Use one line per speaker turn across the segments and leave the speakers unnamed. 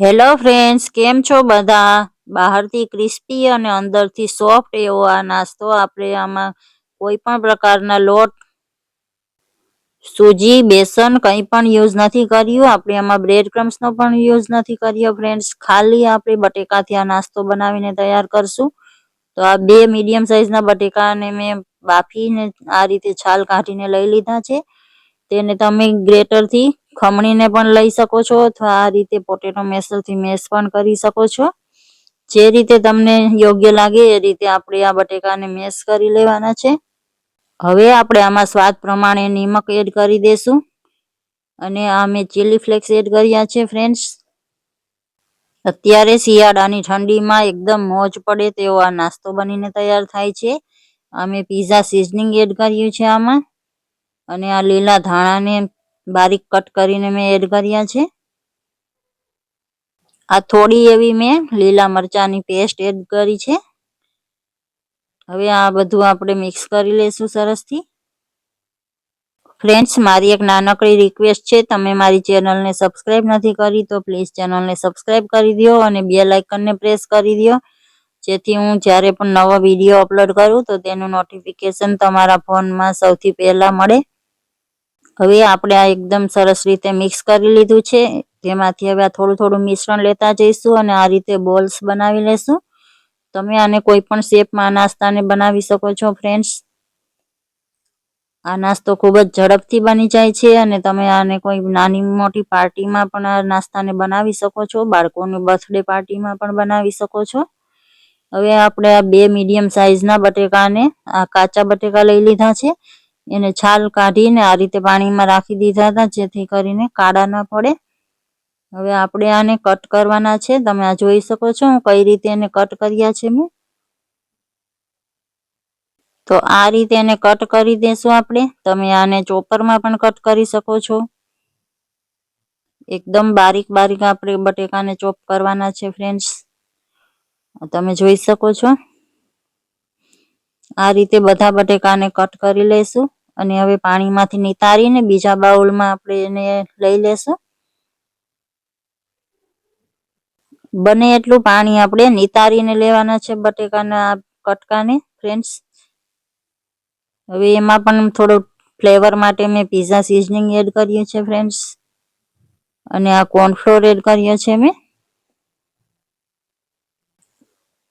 Hello friends, કેમ છો બધા? બહારથી ક્રિસ્પી અને અંદરથી સોફ્ટ એવો આ નાસ્તો આપણે આમાં કોઈ પણ પ્રકારના લોટ, સૂજી, બેસન કંઈ પણ યુઝ નથી કર્યું. આપણે આમાં બ્રેડ ક્રમ્સનો પણ યુઝ નથી કર્યો ફ્રેન્ડ્સ. ખાલી આપણે બટેકાથી આ નાસ્તો બનાવીને તૈયાર કરશું. તો આ બે મીડિયમ સાઇઝના બટેકાને મેં બાફીને આ રીતે છાલ કાઢીને લઈ લીધા છે. તેને તમે ગ્રેટરથી ખમણીને પણ લઈ શકો છો અથવા આ રીતે પોટેટો મેસરથી મેશ પણ કરી શકો છો. જે રીતે તમને યોગ્ય લાગે એ રીતે આપણે આ બટેકાને મેશ કરી લેવાના છે. હવે આપણે આમાં સ્વાદ પ્રમાણે નિમક એડ કરી દેશું. અને આ મેં ચીલી ફ્લેક્સ એડ કર્યા છે, ફ્રેન્ડ્સ. અત્યારે શિયાળાની ઠંડીમાં એકદમ મોજ પડે તેવો આ નાસ્તો બનીને તૈયાર થાય છે. અમે પીઝા સિઝનિંગ એડ કર્યું છે આમાં. અને આ લીલા ધાણાને બારીક કટ કરીને મેં એડ કર્યા છે. આ થોડી એવી મેં લીલા મરચાંની પેસ્ટ એડ કરી છે. હવે આ બધું આપણે મિક્સ કરી લઈશું સરસથી. ફ્રેન્ડ્સ, મારી એક નાનકડી રિક્વેસ્ટ છે, તમે મારી ચેનલને સબસ્ક્રાઈબ નથી કરી તો પ્લીઝ ચેનલને સબસ્ક્રાઈબ કરી દો અને બે લાઇકનને પ્રેસ કરી દો. જેથી હું જ્યારે પણ નવો વીડિયો અપલોડ કરું તો તેનું નોટિફિકેશન તમારા ફોનમાં સૌથી પહેલાં મળે. હવે આપણે આ એકદમ સરસ રીતે મિક્સ કરી લીધું છે. તેમાંથી હવે આ થોડું થોડું મિશ્રણ લેતા જઈશું અને આ રીતે બોલ્સ બનાવી લેશું. તમે આને કોઈ પણ શેપમાં નાસ્તાને બનાવી શકો છો ફ્રેન્ડ્સ આ નાસ્તો ખૂબ જ ઝડપથી બની જાય છે અને તમે આને કોઈ નાની મોટી પાર્ટીમાં પણ આ નાસ્તાને બનાવી શકો છો. બાળકોની બર્થડે પાર્ટીમાં પણ બનાવી શકો છો. હવે આપણે આ બે મીડિયમ સાઇઝના બટેકાને આ કાચા બટેકા લઈ લીધા છે. એને છાલ કાઢીને આ રીતે પાણીમાં રાખી દીધા હતા, જેથી કરીને કાળા ન પડે. હવે આપણે આને કટ કરવાના છે. તમે આ જોઈ શકો છો હું કઈ રીતે એને કટ કર્યા છે મેં. તો આ રીતે એને કટ કરી દેશું આપણે. તમે આને ચોપરમાં પણ કટ કરી શકો છો. એકદમ બારીક બારીક આપણે બટેકાને ચોપ કરવાના છે ફ્રેન્ડ્સ. તમે જોઈ શકો છો. આ રીતે બધા બટેકાને કટ કરી લઈશું અને હવે પાણીમાંથી નિતારીને બીજા બાઉલમાં આપણે એને લઈ લેશું. બને એટલું પાણી આપણે નિતારીને લેવાના છે બટેકાના કટકાને ફ્રેન્ડ્સ હવે એમાં પણ થોડો ફ્લેવર માટે મેં પીઝા સિઝનિંગ એડ કર્યું છે ફ્રેન્ડ્સ અને આ કોર્નફ્લોર એડ કર્યો છે મેં.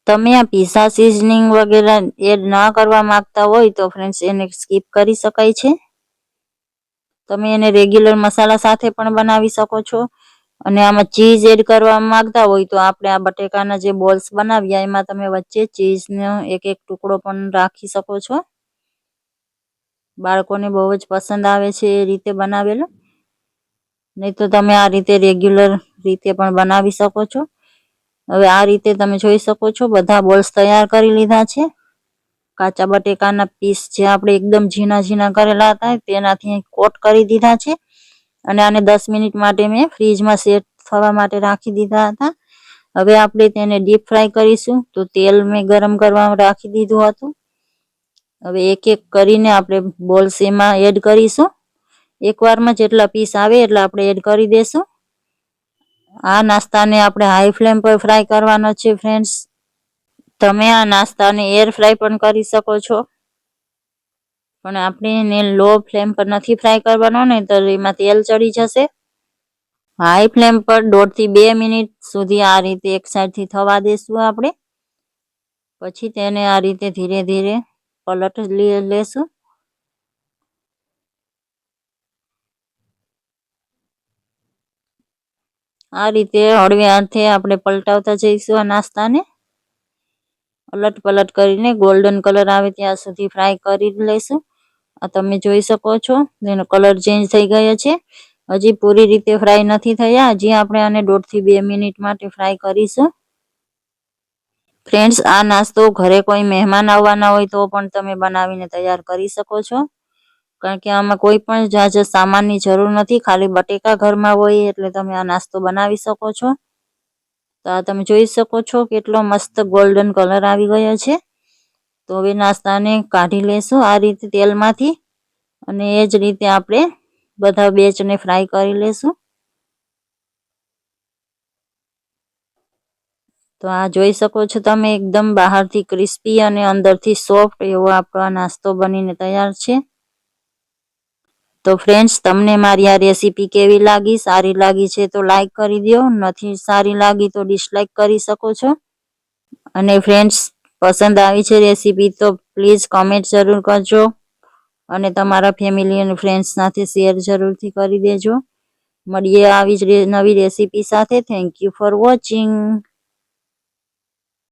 તમે આ પીઝા સિઝનિંગ વગેરે એડ ના કરવા માંગતા હોય તો ફ્રેન્ડ્સ એને સ્કીપ કરી શકાય છે. તમે એને રેગ્યુલર મસાલા સાથે પણ બનાવી શકો છો. અને આમાં ચીઝ એડ કરવા માંગતા હોય તો આપણે આ બટેકાના જે બોલ્સ બનાવ્યા એમાં તમે વચ્ચે ચીઝનો એક એક ટુકડો પણ રાખી શકો છો. બાળકોને બહુ જ પસંદ આવે છે એ રીતે બનાવેલો. નહીં તો તમે આ રીતે રેગ્યુલર રીતે પણ બનાવી શકો છો. હવે આ રીતે તમે જોઈ શકો છો, બધા બોલ્સ તૈયાર કરી લીધા છે. કાચા બટેકાના પીસ જે આપણે એકદમ ઝીણા ઝીણા કરેલા હતા, તેનાથી કોટ કરી દીધા છે. અને આને દસ મિનિટ માટે મેં ફ્રીજમાં સેટ થવા માટે રાખી દીધા હતા. હવે આપણે તેને ડીપ ફ્રાય કરીશું. તો તેલ મેં ગરમ કરવા રાખી દીધું હતું. હવે એક એક કરીને આપણે બોલ્સ એમાં એડ કરીશું. એકવારમાં જેટલા પીસ આવે એટલા આપણે એડ કરી દઈશું આ નાસ્તાને આપણે હાઈ ફ્લેમ પર ફ્રાય કરવાનો છે ફ્રેન્ડ્સ તમે આ નાસ્તાને એર ફ્રાય પણ કરી શકો છો. પણ આપણે એને લો ફ્લેમ પર નથી ફ્રાય કરવાનો ને, તો એમાં તેલ ચડી જશે. હાઈ ફ્લેમ પર દોઢથી બે મિનિટ સુધી આ રીતે એક સાઈડથી થવા દેશું આપણે. પછી તેને આ રીતે ધીરે ધીરે પલટ લેશું આ રીતે હળવે હાથે આપણે પલટાવતા જઈશું આ નાસ્તાને. અલટ પલટ કરીને ગોલ્ડન કલર આવે ત્યાં સુધી ફ્રાય કરી લઈશું. આ તમે જોઈ શકો છો, એનો કલર ચેન્જ થઈ ગયો છે. હજી પૂરી રીતે ફ્રાય નથી થયા, હજી આપણે આને દોઢથી બે મિનિટ માટે ફ્રાય કરીશું. ફ્રેન્ડ્સ આ નાસ્તો ઘરે કોઈ મહેમાન આવવાના હોય તો પણ તમે બનાવીને તૈયાર કરી શકો છો. કારણ કે આમાં કોઈ પણ જાજા સામાનની જરૂર નથી. ખાલી બટેકા ઘરમાં હોય એટલે તમે આ નાસ્તો બનાવી શકો છો. તો આ તમે જોઈ શકો છો કેટલો મસ્ત ગોલ્ડન કલર આવી ગયો છે. તો હવે નાસ્તાને કાઢી લેશું આ રીતે તેલમાંથી. અને એ જ રીતે આપણે બધા બેચને ફ્રાય કરી લેશું. તો આ જોઈ શકો છો તમે એકદમ બહારથી ક્રિસ્પી અને અંદરથી સોફ્ટ એવો આપણો નાસ્તો બનીને તૈયાર છે. તો ફ્રેન્ડ્સ તમને મારી આ રેસીપી કેવી લાગી? સારી લાગી છે તો લાઈક કરી દો નથી સારી લાગી તો ડિસલાઈક કરી શકો છો. અને ફ્રેન્ડ્સ પસંદ આવી છે રેસીપી તો પ્લીઝ કોમેન્ટ જરૂર કરજો. અને તમારા ફેમિલી અને ફ્રેન્ડ્સ સાથે શેર જરૂરથી કરી દેજો. મળીએ આવી જ નવી રેસીપી સાથે. Thank you for watching